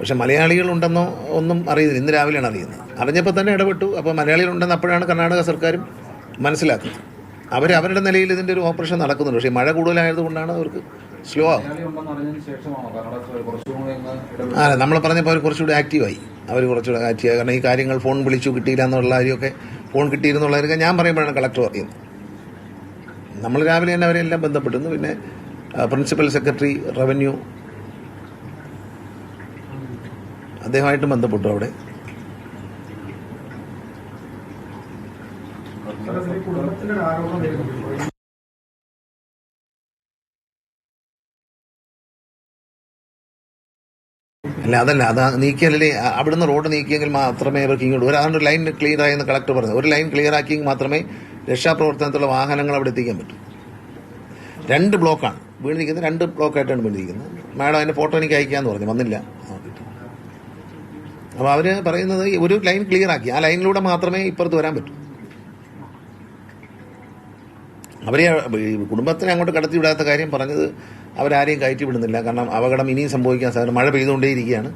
പക്ഷെ മലയാളികളുണ്ടെന്നോ ഒന്നും അറിയുന്നില്ല. ഇന്ന് രാവിലെയാണ് അറിയുന്നത്. അറിഞ്ഞപ്പോൾ തന്നെ ഇടപെട്ടു. അപ്പോൾ മലയാളികളുണ്ടെന്ന് അപ്പോഴാണ് കർണാടക സർക്കാരും മനസ്സിലാക്കുന്നത്. അവർ അവരുടെ നിലയിൽ ഇതിന്റെ ഒരു ഓപ്പറേഷൻ നടക്കുന്നുണ്ട്. പക്ഷേ മഴ കൂടുതലായതുകൊണ്ടാണ് അവർക്ക് സ്ലോ ആകും അല്ല നമ്മൾ പറഞ്ഞപ്പോൾ അവർ കുറച്ചുകൂടി ആക്റ്റീവായി. അവർ കുറച്ചുകൂടെ ആക്റ്റീവായി. കാരണം ഈ കാര്യങ്ങൾ ഫോൺ വിളിച്ചു കിട്ടിയില്ല എന്നുള്ള കാര്യമൊക്കെ ഫോൺ കിട്ടിയിരുന്നുള്ളവരൊക്കെ ഞാൻ പറയുമ്പോഴാണ് കളക്ടർ അറിയുന്നത്. നമ്മൾ രാവിലെ തന്നെ അവരെല്ലാം ബന്ധപ്പെട്ടിരുന്നു പിന്നെ പ്രിൻസിപ്പൽ സെക്രട്ടറി റവന്യൂ അദ്ദേഹമായിട്ട് ബന്ധപ്പെട്ടു അവിടെ? അല്ല അതല്ല അത് നീക്കിയാലേ അവിടുന്ന് റോഡ് നീക്കിയെങ്കിൽ മാത്രമേ അവർക്ക് ഇങ്ങോട്ട് ഒരു അതുകൊണ്ട് ലൈൻ ക്ലിയർ ആയെന്ന് കളക്ടർ പറഞ്ഞു ഒരു ലൈൻ ക്ലിയർ ആക്കിയെങ്കിൽ മാത്രമേ രക്ഷാപ്രവർത്തനത്തിലുള്ള വാഹനങ്ങൾ അവിടെ എത്തിക്കാൻ പറ്റൂ. രണ്ട് ബ്ലോക്കാണ് വീണിരിക്കുന്നത് രണ്ട് ബ്ലോക്കായിട്ടാണ് വീണിരിക്കുന്നത് മാഡം അതിന്റെ ഫോട്ടോ എനിക്ക് അയക്കാന്ന് പറഞ്ഞു. വന്നില്ല. അപ്പോൾ അവർ പറയുന്നത് ഒരു ലൈൻ ക്ലിയർ ആക്കി. ആ ലൈനിലൂടെ മാത്രമേ ഇപ്പുറത്ത് വരാൻ പറ്റൂ. അവരെ കുടുംബത്തിനെ അങ്ങോട്ട് കടത്തി വിടാത്ത കാര്യം പറഞ്ഞത് അവരാരെയും കയറ്റി വിടുന്നില്ല. കാരണം അപകടം ഇനിയും സംഭവിക്കാൻ സാധ്യത മഴ പെയ്തുകൊണ്ടേയിരിക്കുകയാണ്.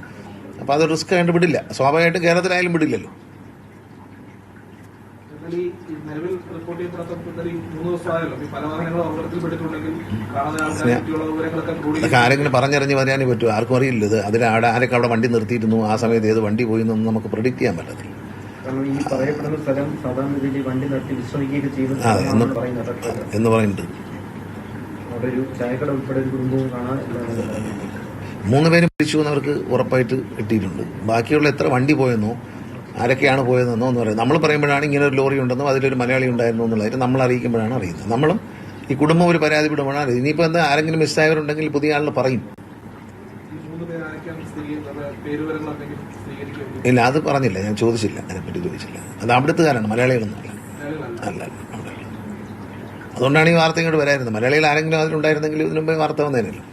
അപ്പോൾ അത് റിസ്ക് ആയിട്ട് വിടില്ല. സ്വാഭാവികമായിട്ടും കേരളത്തിലായാലും വിടില്ലല്ലോ. നിലവിൽ റിപ്പോർട്ട് ചെയ്യപ്പെടാത്ത ഈ മൂന്ന് ദിവസമായല്ലോ. ഈ പല വാഹനങ്ങളും അപകടത്തിൽപ്പെട്ടിട്ടുണ്ടെങ്കിൽ കാണാതെ ആൾക്കാരെ പറ്റിയുള്ള വിവരങ്ങളൊക്കെ ക്രോഡീകരിച്ച്. അതൊക്കെ ആരെങ്കിലും പറഞ്ഞറിഞ്ഞ് പറയാനേ പറ്റൂ. ആർക്കും അറിയില്ല ഇത്. അതിൽ ആടെ ആരൊക്കെ അവിടെ വണ്ടി നിർത്തിയിരുന്നു ആ സമയത്ത് ഏത് വണ്ടി പോയി എന്നൊന്നും നമുക്ക് പ്രിഡിക്റ്റ് ചെയ്യാൻ പറ്റത്തില്ല. കാരണം ഈ പറയപ്പെടുന്ന സ്ഥലം സാധാരണ രീതിയിൽ വണ്ടി നിർത്തി വിശ്രമിക്കുകയൊക്കെ ചെയ്യുന്ന എന്ന് പറയുന്നത് എന്ന് പറയുന്നുണ്ട്. അവിടെ ഒരു ചായക്കട ഉൾപ്പെടെ ഒരു കുടുംബവും കാണാൻ മൂന്ന് പേരും പിടിച്ചു എന്നവർക്ക് ഉറപ്പായിട്ട് കിട്ടിയിട്ടുണ്ട്. ബാക്കിയുള്ള എത്ര വണ്ടി പോയെന്നോ ആരൊക്കെയാണ് പോയതെന്നോ എന്ന് പറയുന്നത് നമ്മൾ പറയുമ്പോഴാണ് ഇങ്ങനെ ഒരു ലോറി ഉണ്ടെന്നും അതിലൊരു മലയാളി ഉണ്ടായിരുന്നു എന്നുള്ളത് നമ്മൾ അറിയിക്കുമ്പോഴാണ് അറിയുന്നത്. നമ്മളും ഈ കുടുംബം ഒരു പരാതിപ്പെടുമ്പോഴാണ് അറിയുന്നത്. ഇനിയിപ്പോൾ എന്താ ആരെങ്കിലും മിസ്സായവരുണ്ടെങ്കിൽ പുതിയ ആളിൽ പറയും. ഇല്ല അത് പറഞ്ഞില്ല. ഞാൻ ചോദിച്ചില്ല. അതിനെപ്പറ്റി ചോദിച്ചില്ല. അത് അവിടുത്തുകാരാണ്. മലയാളികളൊന്നുമല്ല അല്ല. അല്ല. അതുകൊണ്ടാണ് ഈ വാർത്ത ഇങ്ങോട്ട് വരായിരുന്നത് മലയാളികൾ ആരെങ്കിലും അതിലുണ്ടായിരുന്നെങ്കിൽ ഇതിനു വാർത്ത വന്നേനല്ലോ.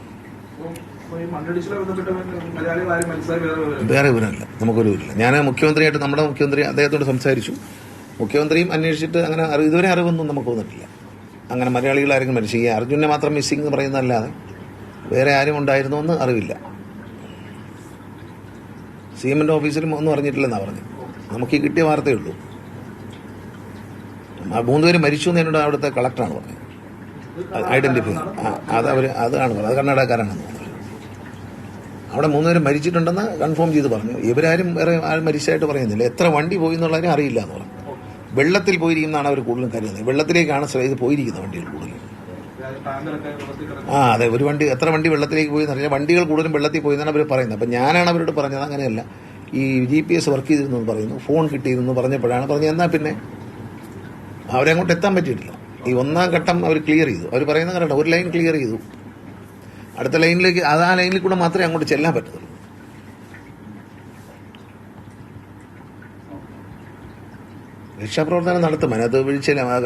വേറെ വിവരമില്ല. നമുക്കൊരു വിവരമില്ല. ഞാൻ മുഖ്യമന്ത്രിയായിട്ട് നമ്മുടെ മുഖ്യമന്ത്രി അദ്ദേഹത്തോട് സംസാരിച്ചു. മുഖ്യമന്ത്രിയും അന്വേഷിച്ചിട്ട് അങ്ങനെ ഇതുവരെ അറിവൊന്നും നമുക്ക് വന്നിട്ടില്ല. അങ്ങനെ മലയാളികൾ ആരെങ്കിലും മരിച്ചു. ഈ അർജുനെ മാത്രം മിസ്സിംഗ് എന്ന് പറയുന്നതല്ലാതെ വേറെ ആരും ഉണ്ടായിരുന്നു എന്ന് അറിവില്ല. സി എമ്മിന്റെ ഓഫീസിലും ഒന്നും അറിഞ്ഞിട്ടില്ലെന്നാണ് പറഞ്ഞു നമുക്ക് ഈ കിട്ടിയ വാർത്തയേ ഉള്ളൂ. മൂന്നുപേര് മരിച്ചു എന്ന് എന്നോട് അവിടുത്തെ കളക്ടറാണ് പറഞ്ഞത്. ഐഡന്റിഫൈ അത് അവർ അതാണ് പറഞ്ഞത്. അത് കർണാടകക്കാരാണെന്ന് പറഞ്ഞു അവിടെ മൂന്നുപേരും മരിച്ചിട്ടുണ്ടെന്ന് കൺഫേം ചെയ്ത് പറഞ്ഞു. ഇവരാരും വേറെ ആരും മരിച്ചതായിട്ട് പറയുന്നില്ല. എത്ര വണ്ടി പോയി എന്നുള്ളതിനെ അറിയില്ല എന്ന് പറഞ്ഞു. വെള്ളത്തിൽ പോയിരിക്കുന്നതാണ് അവർ കൂടുതലും കരുതുന്നത്. വെള്ളത്തിലേക്കാണ് ഇത് പോയിരിക്കുന്നത് വണ്ടികൾ കൂടുതലും. ആ അതെ ഒരു വണ്ടി എത്ര വണ്ടി വെള്ളത്തിലേക്ക് പോയി എന്ന് പറഞ്ഞാൽ വണ്ടികൾ കൂടുതലും വെള്ളത്തിൽ പോയി എന്നാണ് അവർ പറയുന്നത്. അപ്പം ഞാനാണ് അവരോട് പറഞ്ഞത്. അങ്ങനെയല്ല. ഈ ജി പി എസ് വർക്ക് ചെയ്തിരുന്നു എന്ന് പറയുന്നു. ഫോൺ കിട്ടിയിരുന്നു പറഞ്ഞപ്പോഴാണ് പറഞ്ഞത് എന്നാൽ പിന്നെ? അവരെ അങ്ങോട്ട് എത്താൻ പറ്റിയിട്ടില്ല. ഈ ഒന്നാം ഘട്ടം അവർ ക്ലിയർ ചെയ്തു. അവർ പറയുന്ന കാരണം ഒരു ലൈൻ ക്ലിയർ ചെയ്തു. അടുത്ത ലൈനിലേക്ക് അത് ആ ലൈനിൽ കൂടെ മാത്രമേ അങ്ങോട്ട് ചെല്ലാൻ പറ്റത്തുള്ളൂ. രക്ഷാപ്രവർത്തനം നടത്തും. അതിനകത്ത്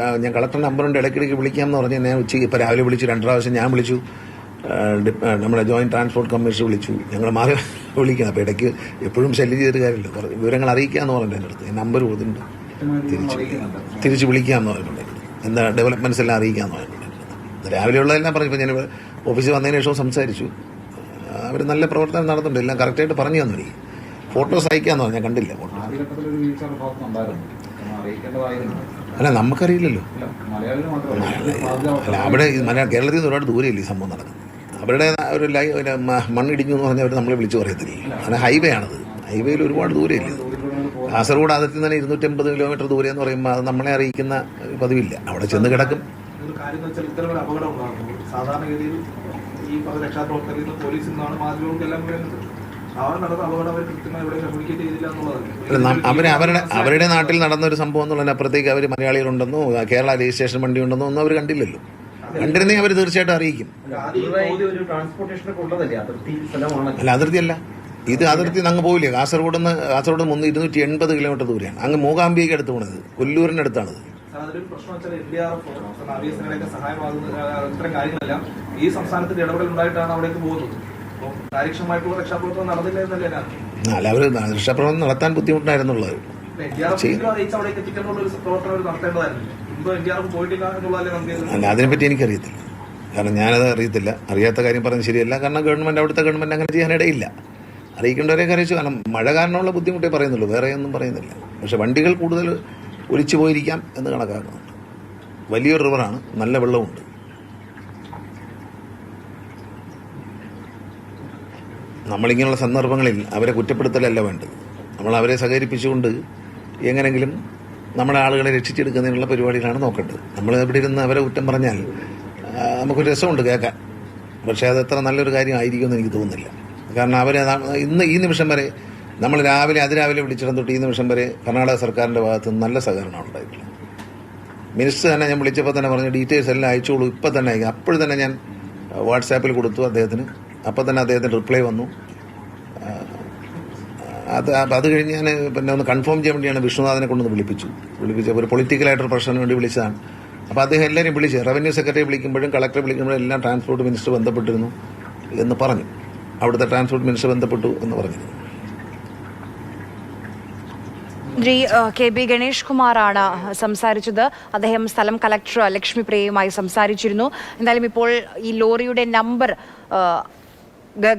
ആ, ഞാൻ കളക്ടർ നമ്പറുണ്ട് ഇടയ്ക്കിടയ്ക്ക് വിളിക്കാം എന്ന് പറഞ്ഞ് ഞാൻ ഉച്ചയ്ക്ക് ഇപ്പോൾ രാവിലെ വിളിച്ചു രണ്ട് പ്രാവശ്യം ഞാൻ വിളിച്ചു. നമ്മുടെ ജോയിന്റ് ട്രാൻസ്പോർട്ട് കമ്മീഷൻ വിളിച്ചു. ഞങ്ങൾ മാറി വിളിക്കണം. അപ്പോൾ ഇടയ്ക്ക് എപ്പോഴും ശല്യം ചെയ്തിട്ട് കാര്യമില്ല. വിവരങ്ങൾ അറിയിക്കാമെന്ന് പറഞ്ഞിട്ട് എന്റെ അടുത്ത്. നമ്പർ കൊടുത്തിട്ടുണ്ട്. തിരിച്ച് തിരിച്ച് വിളിക്കാമെന്ന് പറഞ്ഞിട്ടുണ്ട് എന്താ ഡെവലപ്മെന്റ്സ് എല്ലാം അറിയിക്കാമെന്ന് പറഞ്ഞിട്ടുണ്ട് രാവിലെയുള്ളതെല്ലാം പറഞ്ഞു ഇപ്പോൾ ഞാൻ ഓഫീസിൽ വന്നതിന് ശേഷം സംസാരിച്ചു. അവർ നല്ല പ്രവർത്തനം നടത്തുന്നുണ്ട്. എല്ലാം കറക്റ്റായിട്ട് പറഞ്ഞു തന്നു എനിക്ക്. ഫോട്ടോസ് അയക്കാന്ന് പറഞ്ഞു ഞാൻ കണ്ടില്ല ഫോട്ടോ. അല്ല നമുക്കറിയില്ലല്ലോ. അല്ല അവിടെ മലയാള കേരളത്തിൽ നിന്ന് ഒരുപാട് ദൂരമില്ല ഈ സംഭവം നടക്കുന്നത്? അവരുടെ ഒരു ലൈ മണ്ണിടിഞ്ഞു എന്ന് പറഞ്ഞാൽ അവർ നമ്മളെ വിളിച്ചു പറയത്തില്ല? അങ്ങനെ ഹൈവേ ആണത് ഹൈവേയിൽ ഒരുപാട് ദൂരമില്ല കാസർഗോഡ് അതിർത്തി തന്നെ ഇരുന്നൂറ്റമ്പത് കിലോമീറ്റർ ദൂരെ എന്ന് പറയുമ്പോൾ അത് നമ്മളെ അറിയിക്കുന്ന പതിവില്ല. അവിടെ ചെന്ന് കിടക്കും. എന്ന് വെച്ചാൽ ഇത്തരം ഒരു അപകടം ഉണ്ടാകുന്നു. സാധാരണഗതിയിൽ ഈ രക്ഷാപ്രവർത്തകരിൽ നിന്ന് പോലീസിൽ നിന്നാണ് മാധ്യമങ്ങൾക്കെല്ലാം എന്നുള്ളതാണ്. അവർ അവരുടെ അവരുടെ നാട്ടിൽ നടന്ന ഒരു സംഭവം എന്നുള്ളതിന് അപ്പുറത്തേക്ക് അവർ മലയാളികളുണ്ടെന്നോ കേരള രജിസ്ട്രേഷൻ വണ്ടി ഉണ്ടെന്നോ ഒന്നും അവർ കണ്ടില്ലല്ലോ. കണ്ടിരുന്നെങ്കിൽ അവർ തീർച്ചയായിട്ടും അറിയിക്കും. അല്ല അതിർത്തി അല്ല അതിർത്തിയല്ല. ഇത് അതിർത്തി അങ്ങ് പോവില്ലേ? കാസർഗോഡ് നിന്ന് കാസർഗോഡ് മുന്നൂറ്റി ഇരുന്നൂറ്റി എൺപത് കിലോമീറ്റർ ദൂരെയാണ്. അങ്ങ് മൂകാംബിയൊക്കെ അടുത്ത് പോണത്. കൊല്ലൂരിന്റെ അടുത്താണത്. സാർ, അതിലൊരു പ്രശ്നം വെച്ചാൽ എൻ ഡി ആർ എഫ് നാവികസേനയുടെയൊക്കെ സഹായമാകുന്ന ഇത്തരം കാര്യങ്ങളെല്ലാം. ഈ സംസ്ഥാനത്തിന്റെ ഇടപെടൽ ഉണ്ടായിട്ടാണ് അവിടേക്ക് പോകുന്നത്. അപ്പോൾ കാര്യക്ഷമമായിട്ടുള്ള രക്ഷാപ്രവർത്തനം നടന്നില്ല എന്നല്ലേ അല്ല അവർ രക്ഷാപ്രവർത്തനം നടത്താൻ ബുദ്ധിമുട്ടായിരുന്നുള്ളത് അല്ല അതിനെപ്പറ്റി എനിക്കറിയത്തില്ല. കാരണം ഞാനത് അറിയത്തില്ല. അറിയാത്ത കാര്യം പറഞ്ഞത് ശരിയല്ല. കാരണം ഗവൺമെന്റ് അവിടുത്തെ ഗവൺമെന്റ് അങ്ങനെ ചെയ്യാനിടയില്ല അറിയിക്കേണ്ടവരെയൊക്കെ അറിയിച്ചു. കാരണം മഴ കാരണമുള്ള ബുദ്ധിമുട്ടേ പറയുന്നുള്ളൂ. വേറെ ഒന്നും പറയുന്നില്ല. പക്ഷെ വണ്ടികൾ കൂടുതൽ ഒലിച്ചു പോയിരിക്കാം എന്ന് കണക്കാക്കുന്നുണ്ട് വലിയൊരു റിവറാണ് നല്ല വെള്ളമുണ്ട് നമ്മളിങ്ങനെയുള്ള സന്ദർഭങ്ങളിൽ അവരെ കുറ്റപ്പെടുത്തലല്ല വേണ്ടത്. നമ്മൾ അവരെ സഹകരിപ്പിച്ചുകൊണ്ട് എങ്ങനെങ്കിലും നമ്മുടെ ആളുകളെ രക്ഷിച്ചെടുക്കുന്നതിനുള്ള പരിപാടികളാണ് നോക്കേണ്ടത്. നമ്മൾ ഇവിടെ ഇരുന്ന് അവരെ കുറ്റം പറഞ്ഞാൽ നമുക്കൊരു രസമുണ്ട് കേൾക്കാൻ. പക്ഷേ അത് എത്ര നല്ലൊരു കാര്യമായിരിക്കുമെന്ന് എനിക്ക് തോന്നുന്നില്ല. കാരണം അവരെ ഇന്ന് ഈ നിമിഷം വരെ നമ്മൾ രാവിലെ അതിരാവിലെ വിളിച്ചിടം തൊട്ട് ഈ നിമിഷം വരെ കർണാടക സർക്കാരിന്റെ ഭാഗത്ത് നല്ല സഹകരണം ഉണ്ടായിട്ടുള്ളത് മിനിസ്റ്റർ തന്നെ ഞാൻ വിളിച്ചപ്പോൾ തന്നെ പറഞ്ഞു ഡീറ്റെയിൽസ് എല്ലാം അയച്ചോളൂ. ഇപ്പം തന്നെ അയക്കും. അപ്പോൾ തന്നെ ഞാൻ വാട്സാപ്പിൽ കൊടുത്തു അദ്ദേഹത്തിന്. അപ്പം തന്നെ അദ്ദേഹത്തിന് റിപ്ലൈ വന്നു. അത് അത് കഴിഞ്ഞ് ഞാൻ പിന്നെ ഒന്ന് കൺഫേം ചെയ്യാൻ വേണ്ടിയാണ് വിഷ്ണുനാഥനെ കൊണ്ടൊന്ന് വിളിപ്പിച്ചു. വിളിപ്പിച്ച ഒരു പൊളിറ്റിക്കലായിട്ടൊരു പ്രശ്നത്തിന് വേണ്ടി വിളിച്ചതാണ്. അപ്പോൾ അദ്ദേഹം എല്ലാവരും വിളിച്ച് റവന്യൂ സെക്രട്ടറി വിളിക്കുമ്പോഴും കളക്ടറെ വിളിക്കുമ്പോഴും എല്ലാം ട്രാൻസ്പോർട്ട് മിനിസ്റ്റർ ബന്ധപ്പെട്ടിരുന്നു എന്ന് പറഞ്ഞു. അവിടുത്തെ ട്രാൻസ്പോർട്ട് മിനിസ്റ്റർ ബന്ധപ്പെട്ടു എന്ന് പറഞ്ഞു മന്ത്രി കെ ബി ഗണേഷ് കുമാറാണ് സംസാരിച്ചത്. അദ്ദേഹം സ്ഥലം കളക്ടർ ലക്ഷ്മി പ്രിയയുമായി സംസാരിച്ചിരുന്നു. എന്തായാലും ഇപ്പോൾ ഈ ലോറിയുടെ നമ്പർ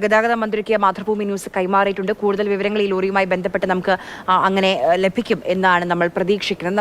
ഗതാഗത മന്ത്രിക്ക് മാതൃഭൂമി ന്യൂസ് കൈമാറിയിട്ടുണ്ട്. കൂടുതൽ വിവരങ്ങൾ ഈ ലോറിയുമായി ബന്ധപ്പെട്ട് നമുക്ക് അങ്ങനെ ലഭിക്കും എന്നാണ് നമ്മൾ പ്രതീക്ഷിക്കുന്നത്.